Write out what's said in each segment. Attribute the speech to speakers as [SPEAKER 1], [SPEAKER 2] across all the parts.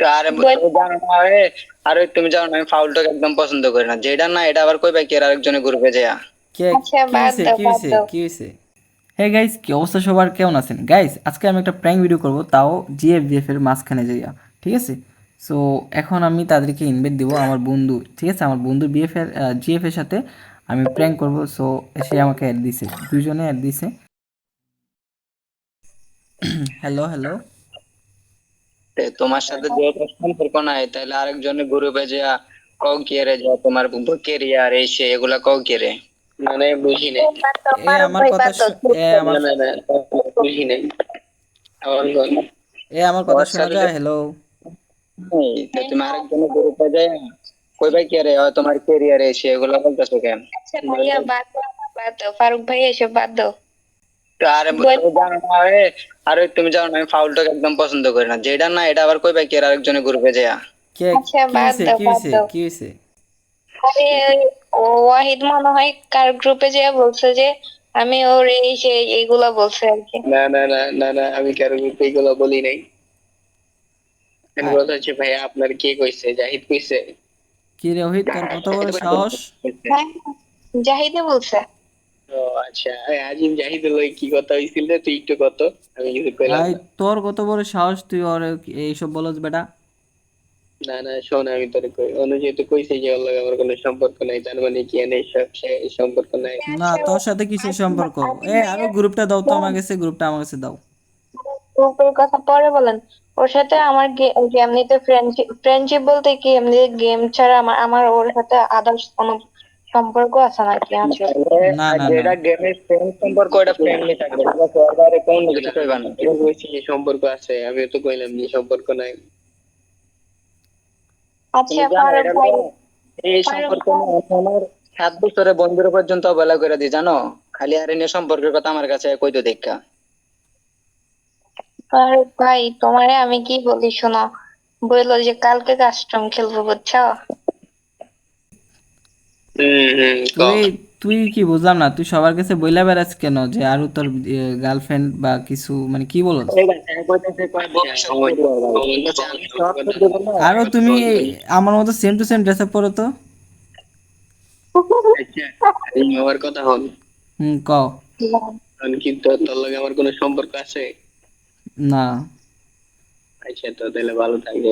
[SPEAKER 1] তো আরে তুমি জানো না আরে তুমি জানো না আমি ফাউলটাকে একদম পছন্দ করি না। যেটা না এটা আবার কই কি আর গ্রুপে যায়
[SPEAKER 2] কে কি কি হে গাইস কি অবস্থা সবার? কেমন আছেন? গাইস আজকে আমি একটা প্র্যাঙ্ক ভিডিও করব তাও জিএফবিএফ এর মাঝখানে যাইয়া ঠিক আছে? সো এখন আমি তাদেরকে ইনভাইট দিব আমার বন্ধু ঠিক আছে? আমার বন্ধু বিএফ এর জিএফ এর সাথে আমি প্র্যাঙ্ক করব সো সে আমাকে অ্যাড দিছে দুজনে অ্যাড দিছে। হ্যালো হ্যালো
[SPEAKER 1] তোমার সাথে যেহেতু সম্পর্ক নাই তাহলে আরেকজনের গ্রুপে যা কও কি রে যা তোমার কেরিয়ার এই সে এগুলা কও কি রে মানে বুঝি নাই।
[SPEAKER 2] এ আমার কথা শু- এ আমার
[SPEAKER 1] না না বুঝি নাই।
[SPEAKER 2] এ আমার কথা শোনা
[SPEAKER 1] সাথে-
[SPEAKER 2] যায় হ্যালো
[SPEAKER 1] তুমি আরেকজনের গ্রুপে যায় কই ভাই কি রে? ও তোমার কেরিয়ার এই সে এগুলা বলতেছো কেন?
[SPEAKER 3] আচ্ছা ভাইয়া বাদ দাও, বাদ দাও। ফারুক ভাই এসব বাদ দাও।
[SPEAKER 1] আরে তুমি জানো না আরে তুমি জানো না আমি একদম পছন্দ করি না। যেটা না এটা আবার কই ভাই কি আর গ্রুপে যায়।
[SPEAKER 2] কে
[SPEAKER 3] আচ্ছা,
[SPEAKER 2] কি
[SPEAKER 3] আরে ও ওয়াহিদ মনে হয় কার গ্রুপে যে বলছে যে আমি ওর এই সে এইগুলা বলছে আর কি।
[SPEAKER 1] না না না না না আমি কারও গ্রুপে এগুলো বলি নাই। আমি
[SPEAKER 2] হ্যাঁ।
[SPEAKER 1] বলতে হচ্ছে ভাই আপনার কে কইছে? জাহিদ কইছে?
[SPEAKER 2] কি রে কত বড় সাহস?
[SPEAKER 3] হ্যাঁ, জাহিদে বলছে।
[SPEAKER 1] আচ্ছা। আজিম কি কথা হইছিল তুই একটু কত? আমি কিছু কইলাম
[SPEAKER 2] ভাই তোর কত বড় সাহস? তুই ওর এইসব বলস বেটা।
[SPEAKER 1] না না শোন আমি তোর কই কইছে যে ওর লগে আমার কোনো সম্পর্ক নাই তার মানে কি এনে সব সম্পর্ক নাই?
[SPEAKER 2] না তোর সাথে কিসের সম্পর্ক? এ আরও গ্রুপটা দাও তো আমার কাছে গ্রুপটা আমার কাছে দাও।
[SPEAKER 3] গ্রুপের কথা? পরে বলেন। ওর সাথে আমার যে এমনিতে ফ্রেন্ডশিপ ফ্রেন্ডশিপ বলতে কি এমনি গেম ছাড়া আমার আমার ওর সাথে আদার্স কোনো সম্পর্ক আছে নাকি আছে?
[SPEAKER 2] না, না,
[SPEAKER 1] যেটা
[SPEAKER 2] না।
[SPEAKER 1] গেমের ফ্রেন্ড সম্পর্ক ওটা ফ্রেন্ডলি থাকবে ঠিক আছে ওর বাইরে কোনো কিছু কইবা না। এটা যে সম্পর্ক আছে। আমি তো কইলাম যে সম্পর্ক নাই।
[SPEAKER 3] আচ্ছা
[SPEAKER 1] এটা এই সম্পর্ক আমার সাত বছরে বন্ধুর পর্যন্ত অবহেলা করে দি জানো? খালি আর এনে সম্পর্কের কথা আমার কাছে কইতো দেখা।
[SPEAKER 3] ফারুক ভাই তোমারে আমি কি বলি শোনো। বলল যে কালকে কাস্টম খেলব বুঝছ?
[SPEAKER 2] তুই তুই কি বুঝলাম না তুই সবার কাছে বইলা বেড়াস কেন যে আরও তোর গার্লফ্রেন্ড বা কিছু মানে কি বলস আরও তুমি আমার মতো same to same dress up পরো তো।
[SPEAKER 1] আমার কথা হল।
[SPEAKER 2] হুম ক।
[SPEAKER 1] কিন্তু তোর লগে আমার কোনো সম্পর্ক আছে?
[SPEAKER 2] না।
[SPEAKER 1] আচ্ছা তো তাহলে ভালো থাকবে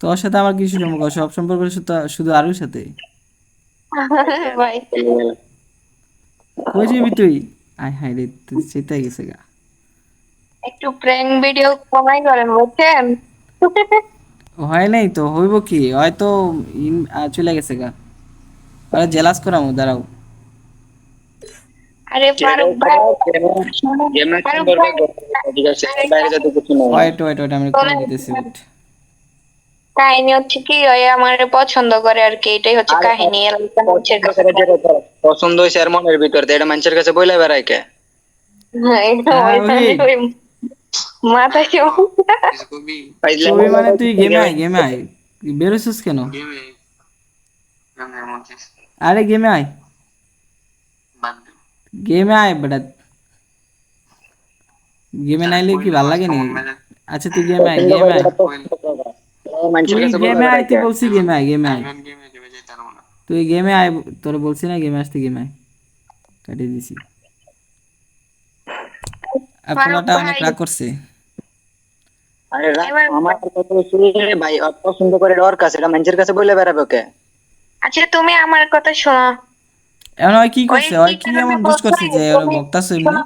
[SPEAKER 2] তোর সাথে আমার কিছু সম্পর্ক সব সম্পর্ক শুধু- শুধু আরুর সাথে। কই যাবি তুই? আয় হায় রে তুই গেছে গা।
[SPEAKER 3] একটু প্র্যাঙ্ক ভিডিও কমাই করেন বুঝছেন?
[SPEAKER 2] হয় নাই তো হইব কি? হয়তো চলে গেছে গা। আরে জেলাস করামু দাঁড়াও।
[SPEAKER 3] আরে ফারুক ভাই
[SPEAKER 1] হয়।
[SPEAKER 2] ওয়েট ওয়েট ওয়েট আমি করে দিতেছি।
[SPEAKER 3] কাহিনী হচ্ছে কি ওই আমার পছন্দ করে আর কি এটাই হচ্ছে কাহিনী এলাকার মানুষের
[SPEAKER 1] পছন্দ
[SPEAKER 3] কাছে।
[SPEAKER 1] করে যেটা তোর পছন্দ হয়েছে আর মনের ভিতর দিয়ে, এটা মানুষের কাছে বইলে বেড়ায় কে?
[SPEAKER 3] হ্যাঁ, এটা
[SPEAKER 2] হ্যাঁ,
[SPEAKER 3] ওই
[SPEAKER 2] ওই।
[SPEAKER 3] ওই মাথায় সমস্যা।
[SPEAKER 1] পাইলাম
[SPEAKER 2] ছবি মানে তুই গেমে আয় গেমে। আয়। বেরোছিস কেন? আরে গেমে আয়। গেমে আয় বেটা। গেমে নাইলে কি ভালো লাগে নি? আচ্ছা তুই গেমে আয় গেমে আয়
[SPEAKER 1] মানুষের
[SPEAKER 2] তুই
[SPEAKER 1] কাছে বইলে
[SPEAKER 2] গেমে তুই বলছি গেমে আয় গেমে আয়। তুই গেমে আয় তোর বলছি না গেমে আসতে গেমে আয়। কাটিয়ে দিছি। আর অনেক রাগ করছে।
[SPEAKER 1] আরে আমার কথা যে ভাই ওর পছন্দ করে ওর কাছে এটা মানুষের কাছে বইলে বেড়াবে কে
[SPEAKER 3] আচ্ছা তুমি আমার কথা শোনো।
[SPEAKER 2] এখন কি করছে?
[SPEAKER 3] ওই
[SPEAKER 2] কি এমন বুঝ করছে যে ওর? বক্তাছে এমনি?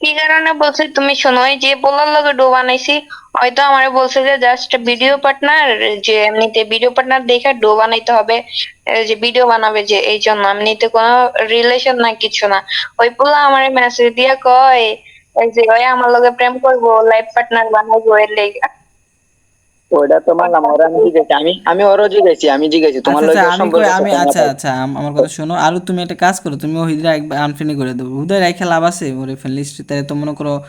[SPEAKER 3] কি কারণে বলছে? তুমি শোনো যে বলার লগে ডো বানাইছি। হয়তো আমার বলছে যে জাস্ট ভিডিও পার্টনার যে এমনিতে ভিডিও পার্টনার দেখে ডো বানাইতে হবে। যে ভিডিও বানাবে যে, এই জন্য। এমনিতে কোনো রিলেশন না, কিছু না। ওই পোলা আমার মেসেজ দিয়া কয় যে, ওই আমার লগে প্রেম করব লাইফ পার্টনার বানাবো এর লেগে।
[SPEAKER 1] ওইটা তো মানলাম ওরা আমি জিজ্ঞেছি আমি আমি ওরও জিজ্ঞেছি আমি জিজ্ঞেছি তোমার
[SPEAKER 2] আচ্ছা
[SPEAKER 1] লগে
[SPEAKER 2] আচ্ছা
[SPEAKER 1] সম্পর্ক
[SPEAKER 2] আমি আচ্ছা আচ্ছা আমার কথা শোনো। আর তুমি একটা কাজ করো তুমি ওহিদরা একবার আনফ্রেন্ড করে দেবো। হুদায় রেখে লাভ আছে ওরে ফ্রেন্ড লিস্ট তাহলে তো মনে করো ও-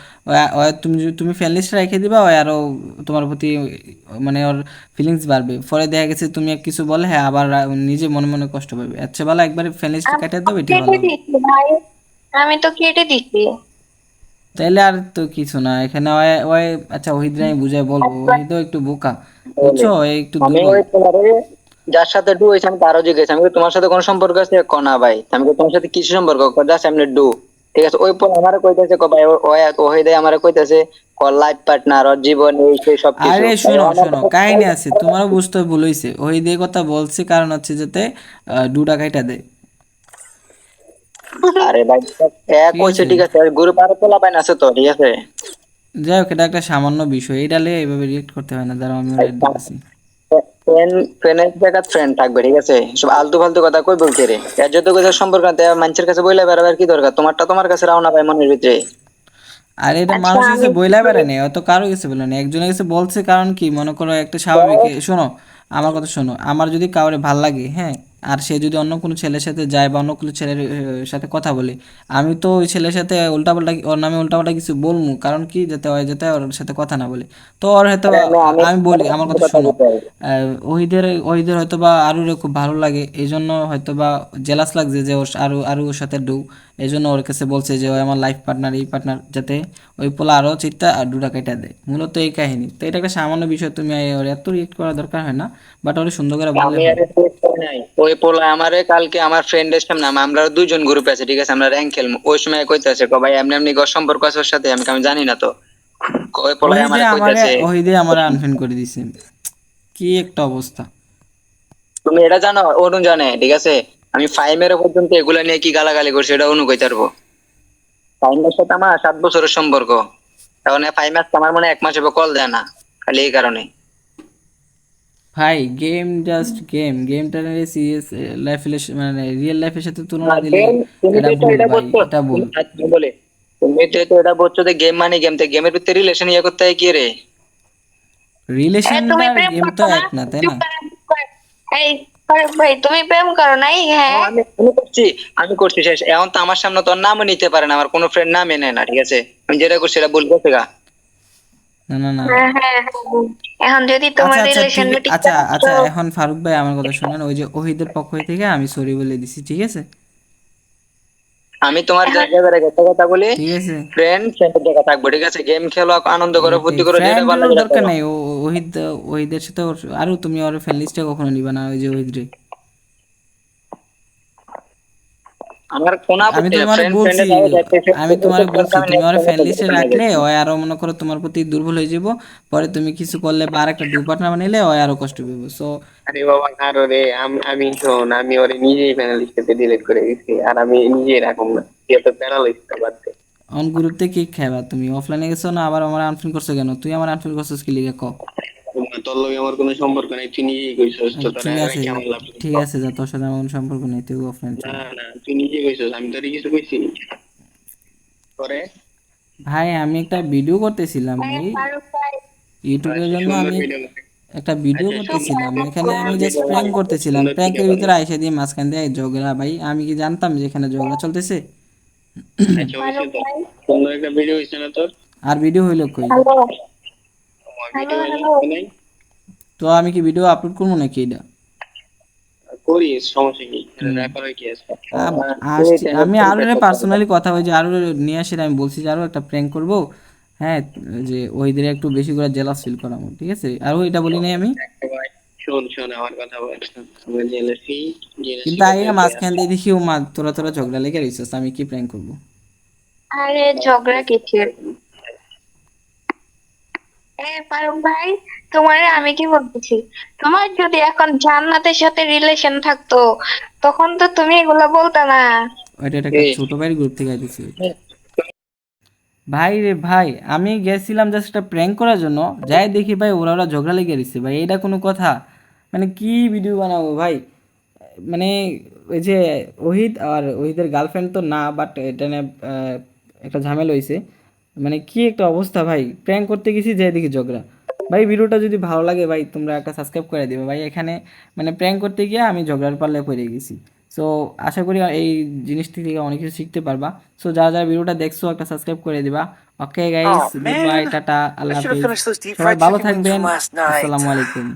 [SPEAKER 2] ও- তুমি যদি- তুমি ফ্রেন্ড লিস্ট রেখে দিবা আরও তোমার প্রতি মানে ওর ফিলিংস বাড়বে। পরে দেখা গেছে তুমি এক কিছু বলে হ্যাঁ আবার নিজে মনে মনে কষ্ট পাবে। আচ্ছা ভালো একবার ফ্রেন্ড লিস্ট কেটে দাও এটি ভালো
[SPEAKER 3] আমি তো কেটে দিচ্ছি।
[SPEAKER 2] তাইলে আর তো কিছু না এখানে ওই ওই আচ্ছা ওহিদরা আমি বুঝাই বলব ওহিদও একটু বোকা। বুঝছ? একটু
[SPEAKER 1] আমি ওই পোলারে যার সাথে ডু হয়েছে আমি তারও জিজ্ঞেস আমি তোমার সাথে কোনো সম্পর্ক আছে? ক না ভাই। আমি তোমার সাথে কিছু সম্পর্ক? জাস্ট এমনি ডু। ঠিক আছে ওই পোলা আমারে কইতেছে ক ভাই ওই ওই দেয় আমারে কইতেছে ক লাইফ পার্টনার ওর জীবন এই সেই সব কিছু।
[SPEAKER 2] আরে শোনো শোনো কাহিনী আছে তোমারও বুঝতে ভুল হইছে। ওই দিয়ে কথা বলছে কারণ হচ্ছে যাতে আহ, দুটা কাইটা দেয়।
[SPEAKER 1] আরে ভাই এক কইছে ঠিক আছে গ্রুপ আরও পোলা পাইন আছে তো ঠিক আছে?
[SPEAKER 2] যাই হোক এটা একটা সামান্য বিষয়। এটা নিয়ে এইভাবে রিয়েক্ট করতে হয় না দাঁড়াও আমি ওরা দিতেছি
[SPEAKER 1] ফ্রেন্ড ফ্রেন্ডের জায়গা ফ্রেন্ড থাকবে ঠিক আছে? সব আলতু ফালতু কথা কই বলতে রে? এর যত কিছু সম্পর্ক আছে মানুষের কাছে বইলে বেড়াবার কি দরকার? তোমারটা তোমার কাছে রাও না ভাই মনের ভিতরে।
[SPEAKER 2] আর এটা মানুষ কাছে বইলা বেড়ায় অত কারও কাছে বলে না একজনের কাছে বলছে কারণ কি? মনে করো একটা স্বাভাবিক শোনো আমার কথা শোনো আমার যদি কাউরে ভালো লাগে হ্যাঁ আর সে যদি অন্য কোনো ছেলের সাথে যায় বা অন্য কোনো ছেলের সাথে কথা বলে আমি তো ওই ছেলের সাথে উল্টাপাল্টা ওর নামে উল্টাপাল্টা কিছু বলব কারণ কি যাতে ওই যাতে ওর সাথে কথা না বলে। তো ওর হয়তো আমি বলি আমার কথা শোনো। আহ, ওহিদের ওহিদের হয়তো বা আরুরে খুব ভালো লাগে এই জন্য হয়তো বা জেলাস লাগছে যে ওর আরু আরু ওর সাথে ডু। এই জন্য ওর কাছে বলছে যে ও আমার লাইফ পার্টনার এই পার্টনার যাতে ওই পোলা আরও চিত্তা আর দুটা কেটে দেয়। মূলত এই কাহিনী। তো এটা একটা সামান্য বিষয় তুমি ওর এত রিয়েক্ট করা দরকার হয় না বাট ওর সুন্দর করে বললে
[SPEAKER 1] নাই। ওই পোলা আমারে কালকে আমার ফ্রেন্ডের সামনে আমরা দুইজন গ্রুপে আছে ঠিক আছে? আমরা র্যাঙ্ক খেলব ওই সময় কইতাছে ক ভাই এমনি এমনি সম্পর্ক আছে ওর সাথে? আমি আমি জানি না তো। ওই পোলা
[SPEAKER 2] ওই
[SPEAKER 1] আমারে
[SPEAKER 2] যে
[SPEAKER 1] কইতাছে
[SPEAKER 2] ওই দিয়ে আমার আনফ্রেন্ড করে দিছে। কি একটা অবস্থা।
[SPEAKER 1] তুমি এটা জানো? অরুণ জানে ঠিক আছে? আমি ফাইমের পর্যন্ত এগুলা নিয়ে কি গালাগালি করছি এটা অনু কইতে পারব। ফাইমের সাথে আমার সাত বছরের সম্পর্ক। এখন ফাইম আজকে আমার মনে হয় এক মাস কল দেয় না খালি এই কারণে
[SPEAKER 2] ভাই গেম জাস্ট গেম গেমটা সিরিয়াস লাইফ মানে রিয়েল লাইফের সাথে তুলনা দিলে এটা
[SPEAKER 1] তো
[SPEAKER 2] ভুল
[SPEAKER 1] এটা
[SPEAKER 2] ভাই এটা ভুল।
[SPEAKER 1] বলে। তুমি তো এটা বলছো যে গেম মানে গেম তো গেমের ভিতরে রিলেশন ইয়ে করতে হয় কি রে?
[SPEAKER 2] রিলেশন
[SPEAKER 3] তুমি
[SPEAKER 2] আর
[SPEAKER 3] প্রেম
[SPEAKER 2] গেম তো
[SPEAKER 3] করো না?
[SPEAKER 2] এক না তাই না?
[SPEAKER 3] এই ভাই তুমি প্রেম করো নাই? হ্যাঁ।
[SPEAKER 1] আমি আমি করছি আমি করছি শেষ। এখন তো আমার সামনে তোর নামও নিতে পারে না আমার কোনো ফ্রেন্ড নামে নেয় না ঠিক আছে? আমি যেটা করছি সেটা বলব গা।
[SPEAKER 2] না না না।
[SPEAKER 3] হ্যাঁ, হ্যাঁ, হ্যাঁ। এখন যদি তোমার
[SPEAKER 2] আচ্ছা আচ্ছা ঠিক- আচ্ছা আচ্ছা এখন ফারুক ভাই আমার কথা শুনেন। ওই যে ওহিদের পক্ষ থেকে আমি সরি বলে দিছি ঠিক আছে?
[SPEAKER 1] আমি তোমার জায়গায় বেড়ে গেছে কথা বলি।
[SPEAKER 2] ঠিক আছে।
[SPEAKER 1] ফ্রেন্ড ফ্রেন্ডের জায়গা থাকব ঠিক আছে? গেম খেলো আনন্দ করো ফুর্তি করো যেটা ভালো লাগে
[SPEAKER 2] দরকার
[SPEAKER 1] করো।
[SPEAKER 2] নেই। ওহিদ ওহিদের সাথে আরও তুমি ওর ফ্রেন্ড লিস্টে কখনো নিবা না ওই যে ওহিদ রে
[SPEAKER 1] আমার কোন
[SPEAKER 2] আমি তোমার বলছি আমি তোমার বলছি তুমি ওর ফ্রেন্ড লিস্টে রাখলে ও আরও মনে করো তোমার প্রতি দুর্বল হয়ে যাব পরে তুমি কিছু করলে বা আরেকটা ডু পার্টনার বানাইলে ও আরও কষ্ট পাবো সো
[SPEAKER 4] আরে বাবা আরও রে আমি শোন আমি ওরে নিজেই প্যানালিস্ট থেকে ডিলিট করে গেছি আর আমি নিজেই রাখুন না তুই তো প্যানালিস্ট বাদ দে।
[SPEAKER 2] অন গ্রুপতে কি তুমি অফলাইনে গেছো না আবার আমার আনফ্রেন্ড করছ কেন? তুই আমার আনফ্রেন্ড করছিস কি লিগে ক?
[SPEAKER 4] তোর লগে আমার কোনো সম্পর্ক নাই তুই নিজেই কইছস তো তোর
[SPEAKER 2] ঠিক
[SPEAKER 4] আর
[SPEAKER 2] আছে
[SPEAKER 4] কেমন লাগল?
[SPEAKER 2] ঠিক আছে যা তোর সাথে আমার কোনো সম্পর্ক নেই তুই অফলাইন
[SPEAKER 4] না না তুই নিজেই কইছস আমি তোর কিছু কইছি করে
[SPEAKER 2] ভাই আমি একটা ভিডিও করতেছিলাম ভাই ইউটিউবের জন্য আমি একটা ভিডিও
[SPEAKER 4] আচ্ছা,
[SPEAKER 2] করতেছিলাম এখানে আমি জাস্ট প্র্যাঙ্ক করতেছিলাম প্র্যাঙ্কের ভিতরে আইসা দিয়ে মাঝখান দিয়ে ঝগড়া ভাই আমি কি জানতাম যে এখানে ঝগড়া চলতেছে?
[SPEAKER 4] আচ্ছা হইছে তো। সুন্দর একটা ভিডিও হইছে না তোর?
[SPEAKER 2] আর ভিডিও হইল কই?
[SPEAKER 4] ভিডিও হইছে নাই?
[SPEAKER 2] তো আমি কি ভিডিও আপলোড করব নাকি এটা?
[SPEAKER 4] করিস সমস্যা কি? রেকর্ড কি আছে?
[SPEAKER 2] আমি আরও পার্সোনালি কথা হয়েছে আরও নিয়ে আসি আমি বলছি যে আরও একটা প্র্যাঙ্ক করব। হ্যাঁ যে ওইদের একটু বেশি করে জেলাস ফিল করাবো ঠিক আছে? আর ওইটা বলি নাই আমি।
[SPEAKER 4] শোন শোন আমার কথা বল। আমরা জেলেসি জেলেসি
[SPEAKER 2] কিন্তু আগে মাঝখান দিয়ে দেখি ও মা তোরা তোরা ঝগড়া লেগে রয়েছিস আমি কি প্র্যাঙ্ক করব?
[SPEAKER 3] আরে ঝগড়া কিসের এ ফারুক ভাই তোমার আমি কি বলতেছি? তোমার যদি এখন জান্নাতের সাথে রিলেশন থাকতো তখন তো তুমি এগুলা বলতে না।
[SPEAKER 2] ওইটা একটা ছোট ভাইয়ের গ্রুপ থেকে আইতেছি। ভাই রে ভাই আমি গেছিলাম জাস্ট একটা প্র্যাঙ্ক করার জন্য। যাই দেখি ভাই ওরা ওরা ঝগড়া লেগে রয়েছে ভাই এটা কোনো কথা? মানে কি ভিডিও বানাবো ভাই? মানে ওই যে ওহিদ আর ওহিদের গার্লফ্রেন্ড তো না বাট এটা নিয়ে একটা ঝামেলা হয়েছে মানে কি একটা অবস্থা ভাই? প্র্যাঙ্ক করতে গেছি যাই দেখি ঝগড়া। ভাই ভিডিওটা যদি ভালো লাগে ভাই তোমরা একটা সাবস্ক্রাইব করে দিবে। ভাই এখানে মানে প্র্যাঙ্ক করতে গিয়ে আমি ঝগড়ার পাল্লায় পড়ে গেছি। সো আশা করি এই জিনিস থেকে অনেক কিছু শিখতে পারবা। সো যারা যারা ভিডিওটা দেখছ একটা সাবস্ক্রাইব করে দিবা। ওকে গাইস বাই টাটা আল্লাহ হাফেজ। ভালো থাকবেন। আসসালামু আলাইকুম।